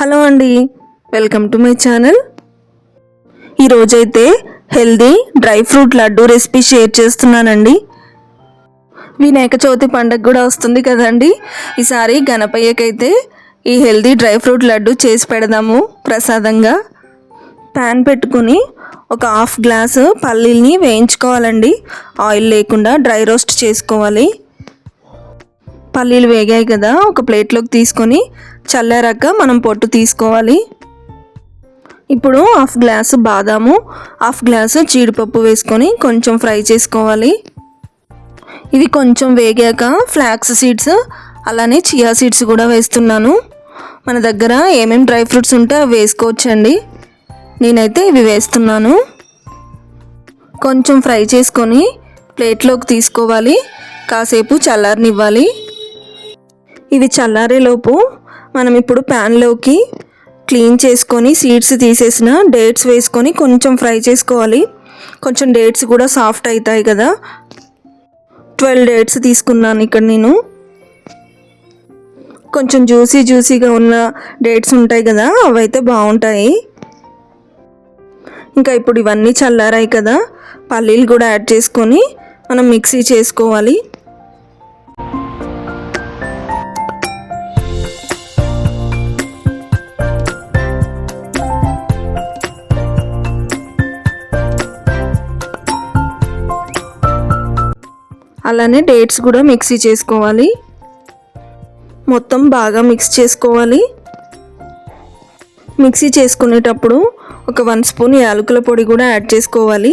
Hello అండి welcome to my channel. ఈరోజైతే healthy dry fruit laddu recipe share చేస్తున్నానండి. వినాయక చవితి పండగ కూడా వస్తుంది కదండి ఈసారి గణపయ్యకైతే ఈ హెల్దీ డ్రై ఫ్రూట్ లడ్డు చేసి పెడదాము ప్రసాదంగా. ప్యాన్ పెట్టుకుని ఒక హాఫ్ గ్లాసు పల్లీల్ని వేయించుకోవాలండి ఆయిల్ లేకుండా డ్రై రోస్ట్ చేసుకోవాలి. పల్లీలు వేగాయి కదా ఒక ప్లేట్లోకి తీసుకొని చల్లారాక మనం పొట్టు తీసుకోవాలి. ఇప్పుడు హాఫ్ గ్లాసు బాదాము హాఫ్ గ్లాసు జీడిపప్పు వేసుకొని కొంచెం ఫ్రై చేసుకోవాలి. ఇవి కొంచెం వేగాక ఫ్లాక్స్ సీడ్స్ అలానే చియా సీడ్స్ కూడా వేస్తున్నాను. మన దగ్గర ఏమేమి డ్రై ఫ్రూట్స్ ఉంటే అవి వేసుకోవచ్చండి. నేనైతే ఇవి వేస్తున్నాను. కొంచెం ఫ్రై చేసుకొని ప్లేట్లోకి తీసుకోవాలి. కాసేపు చల్లారనివ్వాలి. ఇవి చల్లారేలోపు మనం ఇప్పుడు ప్యాన్లోకి క్లీన్ చేసుకొని సీడ్స్ తీసేసిన డేట్స్ వేసుకొని కొంచెం ఫ్రై చేసుకోవాలి. కొంచెం డేట్స్ కూడా సాఫ్ట్ అవుతాయి కదా. ట్వెల్వ్ డేట్స్ తీసుకున్నాను ఇక్కడ నేను. కొంచెం జ్యూసీ జ్యూసీగా ఉన్న డేట్స్ ఉంటాయి కదా అవైతే బాగుంటాయి. ఇంకా ఇప్పుడు ఇవన్నీ చల్లారాయి కదా. పల్లీలు కూడా యాడ్ చేసుకొని మనం మిక్సీ చేసుకోవాలి. అలానే డేట్స్ కూడా మిక్సీ చేసుకోవాలి. మొత్తం బాగా మిక్స్ చేసుకోవాలి. మిక్సీ చేసుకునేటప్పుడు ఒక వన్ స్పూన్ యాలకుల పొడి కూడా యాడ్ చేసుకోవాలి.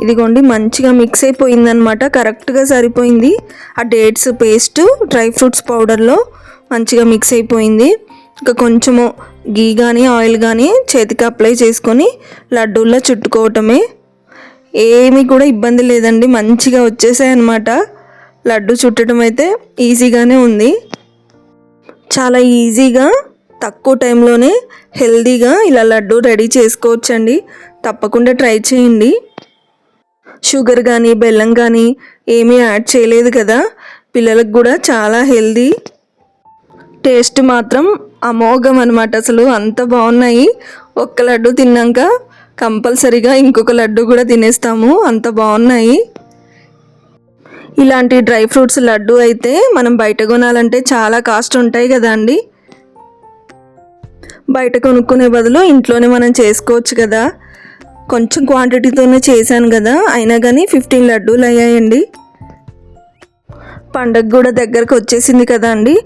ఇదిగోండి మంచిగా మిక్స్ అయిపోయిందనమాట కరెక్ట్గా సరిపోయింది. ఆ డేట్స్ పేస్ట్ డ్రై ఫ్రూట్స్ పౌడర్లో మంచిగా మిక్స్ అయిపోయింది. ఇంకా కొంచెము గీ కానీ ఆయిల్ కానీ చేతికి అప్లై చేసుకొని లడ్డూల్లో చుట్టుకోవటమే. ఏమీ కూడా ఇబ్బంది లేదండి మంచిగా వచ్చేసాయి అనమాట లడ్డు చుట్టడం అయితే ఈజీగానే ఉంది. చాలా ఈజీగా తక్కువ టైంలోనే హెల్దీగా ఇలా లడ్డు రెడీ చేసుకోవచ్చండి. తప్పకుండా ట్రై చేయండి. షుగర్ కానీ బెల్లం కానీ ఏమీ యాడ్ చేయలేదు కదా. పిల్లలకు కూడా చాలా హెల్దీ. టేస్ట్ మాత్రం అమోఘం అనమాట అసలు అంత బాగున్నాయి. ఒక్క లడ్డు తిన్నాక కంపల్సరీగా ఇంకొక లడ్డు కూడా తినేస్తాము. అంత బాగున్నాయి. ఇలాంటి డ్రై ఫ్రూట్స్ లడ్డు అయితే మనం బయట కొనాలంటే చాలా కాస్ట్ ఉంటాయి కదా అండి బయట కొనుక్కునే బదులు ఇంట్లోనే మనం చేసుకోవచ్చు కదా. కొంచెం క్వాంటిటీతోనే చేశాను కదా. అయినా కానీ ఫిఫ్టీన్ లడ్డూలు అయ్యాయండి. పండగ కూడా దగ్గరకు వచ్చేసింది కదా అండి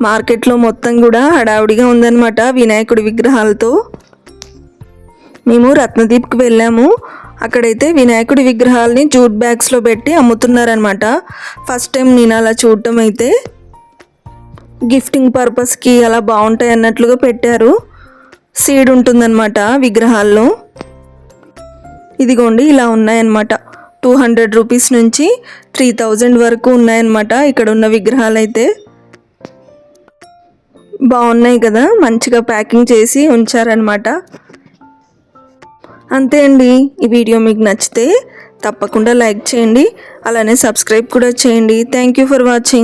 మార్కెట్లో మొత్తం కూడా హడావుడిగా ఉందన్నమాట వినాయకుడి విగ్రహాలతో. మేము రత్నదీప్కి వెళ్ళాము. అక్కడైతే వినాయకుడి విగ్రహాలని జూట్ బ్యాగ్స్లో పెట్టి అమ్ముతున్నారనమాట ఫస్ట్ టైం నేను అలా చూడటం అయితే. గిఫ్టింగ్ పర్పస్కి అలా బాగుంటాయి అన్నట్లుగా పెట్టారు. సీడ్ ఉంటుందన్నమాట విగ్రహాల్లో. ఇదిగోండి ఇలా ఉన్నాయన్నమాట. టూ హండ్రెడ్ రూపీస్ నుంచి త్రీ థౌజండ్ వరకు ఉన్నాయన్నమాట ఇక్కడ ఉన్న విగ్రహాలు అయితే బాగున్నాయి కదా మంచిగా ప్యాకింగ్ చేసి ఉంచారనమాట అంతే అండి. ఈ వీడియో మీకు నచ్చితే తప్పకుండా లైక్ చేయండి. అలానే సబ్స్క్రైబ్ కూడా చేయండి. Thank you for watching